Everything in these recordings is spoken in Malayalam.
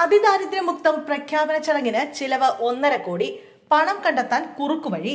അതിദാരിദ്ര്യമുക്തം പ്രഖ്യാപന ചടങ്ങിന് ചിലവ് ഒന്നര കോടി. പണം കണ്ടെത്താൻ കുറുക്കുവഴി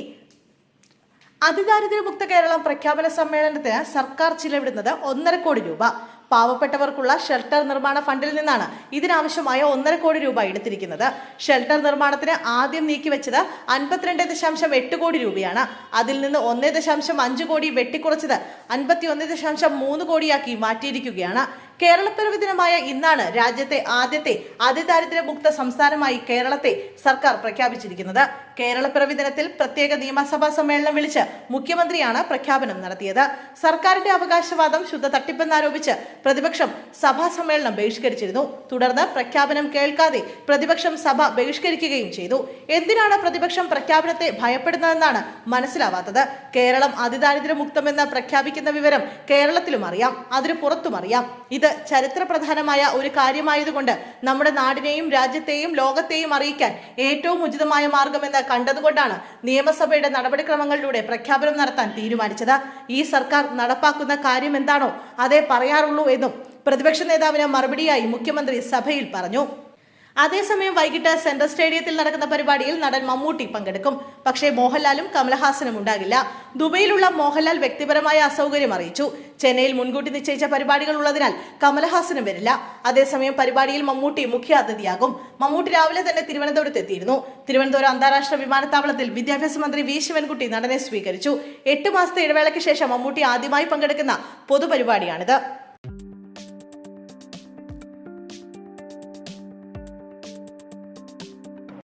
അതിദാരിദ്ര്യമുക്ത കേരളം പ്രഖ്യാപന സമ്മേളനത്തിന് സർക്കാർ ചിലവിടുന്നത് ഒന്നര കോടി രൂപ. പാവപ്പെട്ടവർക്കുള്ള ഷെൽട്ടർ നിർമ്മാണ ഫണ്ടിൽ നിന്നാണ് ഇതിനാവശ്യമായ ഒന്നര കോടി രൂപ എടുത്തിരിക്കുന്നത്. ഷെൽട്ടർ നിർമ്മാണത്തിന് ആദ്യം നീക്കിവെച്ചത് അൻപത്തിരണ്ട് ദശാംശം എട്ട് കോടി രൂപയാണ്. അതിൽ നിന്ന് ഒന്നേ ദശാംശം അഞ്ച് കോടി വെട്ടിക്കുറച്ചത് അൻപത്തി ഒന്ന് ദശാംശം മൂന്ന് കോടിയാക്കി മാറ്റിയിരിക്കുകയാണ്. കേരളപ്പിറവി ദിനമായ ഇന്നാണ് രാജ്യത്തെ ആദ്യത്തെ അതിദാരിദ്ര്യമുക്ത സംസ്ഥാനമായി കേരളത്തെ സർക്കാർ പ്രഖ്യാപിച്ചിരിക്കുന്നത്. കേരളപ്പിറവി ദിനത്തിൽ പ്രത്യേക നിയമസഭാ സമ്മേളനം വിളിച്ച് മുഖ്യമന്ത്രിയാണ് പ്രഖ്യാപനം നടത്തിയത്. സർക്കാരിന്റെ അവകാശവാദം ശുദ്ധ തട്ടിപ്പെന്നാരോപിച്ച് പ്രതിപക്ഷം സഭാ സമ്മേളനം ബഹിഷ്കരിച്ചിരുന്നു. തുടർന്ന് പ്രഖ്യാപനം കേൾക്കാതെ പ്രതിപക്ഷം സഭ ബഹിഷ്കരിക്കുകയും ചെയ്തു. എന്തിനാണ് പ്രതിപക്ഷം പ്രഖ്യാപനത്തെ ഭയപ്പെടുന്നതെന്നാണ് മനസ്സിലാവാത്തത്. കേരളം അതിദാരിദ്ര്യമുക്തമെന്ന് പ്രഖ്യാപിക്കുന്ന വിവരം കേരളത്തിലും അറിയാം. അതിന് പുറത്തും അറിയാം. ഇത് ചരിത്രപ്രധാനമായ ഒരു കാര്യമായതുകൊണ്ട് നമ്മുടെ നാടിനെയും രാജ്യത്തെയും ലോകത്തെയും അറിയിക്കാൻ ഏറ്റവും ഉചിതമായ മാർഗമെന്ന് കണ്ടതുകൊണ്ടാണ് നിയമസഭയുടെ നടപടിക്രമങ്ങളിലൂടെ പ്രഖ്യാപനം നടത്താൻ തീരുമാനിച്ചത്. ഈ സർക്കാർ നടപ്പാക്കുന്ന കാര്യം എന്താണോ അതേ പറയാറുള്ളൂ എന്നും പ്രതിപക്ഷ നേതാവിന് മറുപടിയായി മുഖ്യമന്ത്രി സഭയിൽ പറഞ്ഞു. അതേസമയം വൈകിട്ട് സെൻട്രൽ സ്റ്റേഡിയത്തിൽ നടക്കുന്ന പരിപാടിയിൽ നടൻ മമ്മൂട്ടി പങ്കെടുക്കും. പക്ഷേ മോഹൻലാലും കമലഹാസനും ഉണ്ടാകില്ല. ദുബൈയിലുള്ള മോഹൻലാൽ വ്യക്തിപരമായ അസൗകര്യം അറിയിച്ചു. ചെന്നൈയിൽ മുൻകൂട്ടി നിശ്ചയിച്ച പരിപാടികൾ ഉള്ളതിനാൽ കമലഹാസനും വരില്ല. അതേസമയം പരിപാടിയിൽ മമ്മൂട്ടി മുഖ്യ അതിഥിയാകും മമ്മൂട്ടി രാവിലെ തന്നെ തിരുവനന്തപുരത്ത് എത്തിയിരുന്നു. തിരുവനന്തപുരം അന്താരാഷ്ട്ര വിമാനത്താവളത്തിൽ വിദ്യാഭ്യാസ മന്ത്രി വി ശിവൻകുട്ടി നടനെ സ്വീകരിച്ചു. എട്ട് മാസത്തെ ഇടവേളയ്ക്ക് ശേഷം മമ്മൂട്ടി ആദ്യമായി പങ്കെടുക്കുന്ന പൊതുപരിപാടിയാണിത്.